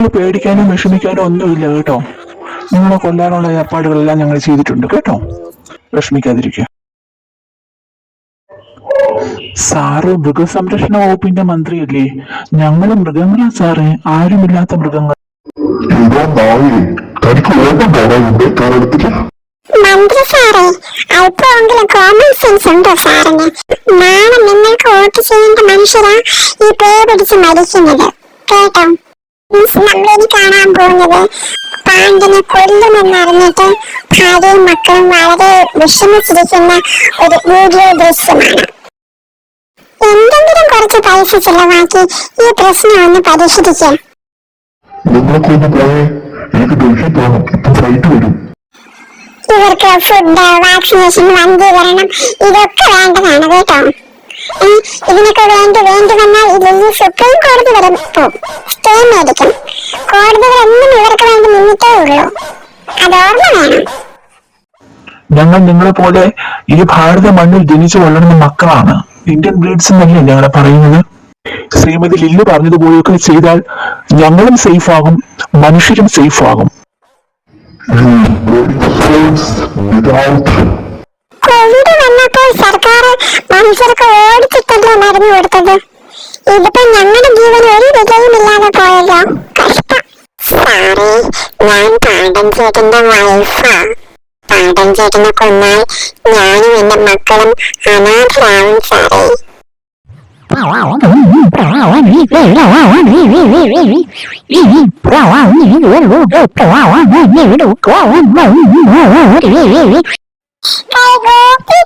നിങ്ങൾ പേടിക്കാനോ വിഷമിക്കാനോ ഒന്നുമില്ല കേട്ടോ. നിങ്ങളെ കൊല്ലാനുള്ള ഏർപ്പാടുകളെല്ലാം ഞങ്ങൾ ചെയ്തിട്ടുണ്ട് കേട്ടോ. വിഷമിക്കാതിരിക്കുക. സാറ് മൃഗസംരക്ഷണ വകുപ്പിന്റെ മന്ത്രിയല്ലേ? ഞങ്ങൾ മൃഗങ്ങളാ സാറേ. ആരുമില്ലാത്ത മൃഗങ്ങൾ. മന്ത്രി സാറേ അല്പമെങ്കിലും കോമൺ സെൻസ് ഉണ്ടോ സാറിന്? നാളെ നിങ്ങൾക്ക് വോട്ട് ചെയ്യേണ്ട മനുഷ്യരാ ഈ പേ പിടിച്ച് മരിക്കുന്നത്. കേട്ടോ. മീൻസ് നമ്മളിനി കാണാൻ പോകുന്നത് പാണ്ഡിനെ കൊല്ലുമെന്നറിഞ്ഞിട്ട് ഭാര്യയും മക്കളും വളരെ വിഷമിച്ചിരിക്കുന്ന ഒരു വീഡിയോ ദൃശ്യമാണ്. എന്തെങ്കിലും കുറച്ച് പൈസ ചെലവാക്കി ഈ പ്രശ്നം ഒന്ന് പരിഹരിക്കാം. ഇവർക്ക് ഫുഡ് വാക്സിനേഷൻ വന്ധീകരണം ഇതൊക്കെ വേണ്ടതാണ് കേട്ടോ. ഏ, ഇതിനൊക്കെ വേണ്ടി വേണ്ടി വന്നാൽ ഇതിൽ സുപ്രീം കോടതി വരെ പോകും. സ്റ്റേ മേടിക്കും കോടതികളൊന്നും ഇവർക്ക് വേണ്ടി നിന്നിട്ടേ ഉള്ളൂ. അത് ഓർമ്മ വേണം. ഞങ്ങൾ നിങ്ങളെ പോലെ ഈ ഭാരത മണ്ണിൽ ജനിച്ചു വളർന്ന മക്കളാണ്. ഇന്ത്യൻ ബ്രീഡ്സ് എന്നല്ലേ ഞങ്ങളെ പറയുന്നത്? ശ്രീമതി ലില്ലു പറഞ്ഞതുപോലെയൊക്കെ ചെയ്താൽ ഞങ്ങളും സേഫ് ആകും മനുഷ്യരും സേഫ് ആകും. കോവിഡ് വന്നപ്പോൾ സർക്കാർ മനുഷ്യർക്ക് മരുന്ന് കൊടുത്തത്. ഇതിപ്പോ ഞങ്ങളുടെ ജീവൻ ഒരു വിജയമില്ലാതെ പോയല്ലോ. കഷ്ടം. സാറേ ഞാൻ പാണ്ടൻ ചേട്ടന്റെ വൈഫാ പാണ്ടൻ ചേട്ടനെ കൊന്നാൽ ഞാനും എന്റെ മക്കളും അനാഥരാകും സാറേ കൈകൂപ്പി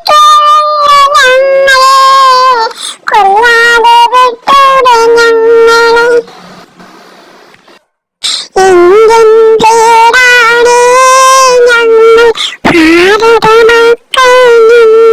I'm gonna tell.